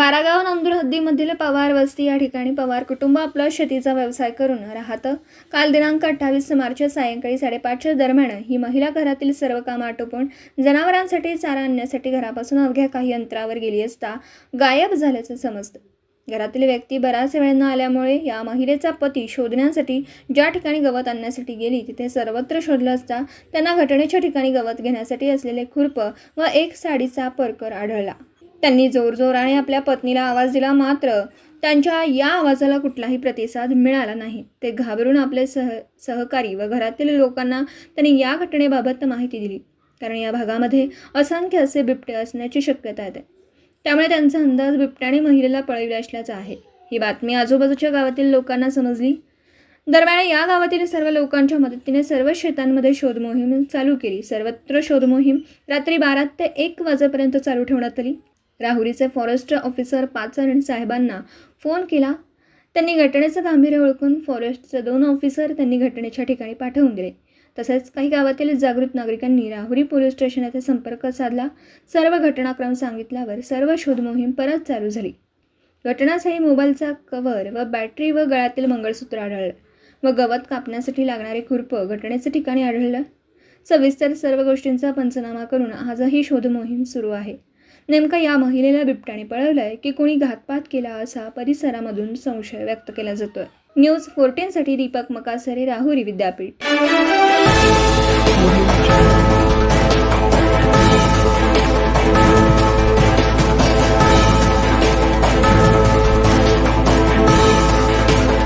बारागाव अंदूर हद्दीमधील पवार वस्ती या ठिकाणी पवार कुटुंब आपला शेतीचा व्यवसाय करून राहतं. काल दिनांक अठ्ठावीस मार्च सायंकाळी साडेपाचच्या दरम्यान ही महिला घरातील सर्व कामं आटोपून जनावरांसाठी चारा आणण्यासाठी घरापासून अवघ्या काही अंतरावर गेली असता गायब झाल्याचं समजतं. घरातील व्यक्ती बराच वेळ न आल्यामुळे या महिलेचा पती शोधण्यासाठी ज्या ठिकाणी गवत आणण्यासाठी गेली तिथे सर्वत्र शोधलं असता त्यांना घटनेच्या ठिकाणी गवत घेण्यासाठी असलेले खुरप व एक साडीचा परकर आढळला. त्यांनी जोरजोराने आपल्या पत्नीला आवाज दिला मात्र त्यांच्या या आवाजाला कुठलाही प्रतिसाद मिळाला नाही. ते घाबरून आपले सह सहकारी व घरातील लोकांना त्यांनी या घटनेबाबत माहिती दिली. कारण या भागामध्ये असंख्य असे बिबटे असण्याची शक्यता आहे. त्यामुळे त्यांचा अंदाज बिबट्याने महिलेला पळविला असल्याचा आहे. ही बातमी आजूबाजूच्या गावातील लोकांना समजली? दरम्यान या गावातील सर्व लोकांच्या मदतीने सर्व शेतांमध्ये शोधमोहीम चालू केली. सर्वत्र शोधमोहीम रात्री बारा ते एक वाजेपर्यंत चालू ठेवण्यात आली. राहुरीचे फॉरेस्ट ऑफिसर पाचन साहेबांना फोन केला. त्यांनी घटनेचं गांभीर्य ओळखून फॉरेस्टचे दोन ऑफिसर त्यांनी घटनेच्या ठिकाणी पाठवून दिले. तसेच काही गावातील जागृत नागरिकांनी राहुरी पोलीस स्टेशन येथे संपर्क साधला. सर्व घटनाक्रम सांगितल्यावर सर्व शोध मोहीम परत चालू झाली. घटनास्थळी मोबाईलचा कव्हर व बॅटरी व गळ्यातील मंगळसूत्र आढळलं व गवत कापण्यासाठी लागणारे खुरपं घटनेचं ठिकाणी आढळलं. सविस्तर सर्व गोष्टींचा पंचनामा करून आजही शोधमोहीम सुरू आहे. नेमका या महिलेला बिबट्याने पळवलंय की कोणी घातपात केला असा परिसरामधून संशय व्यक्त केला जातोय. न्यूज फोर्टीनसाठी दीपक मकासरे राहुरी विद्यापीठ.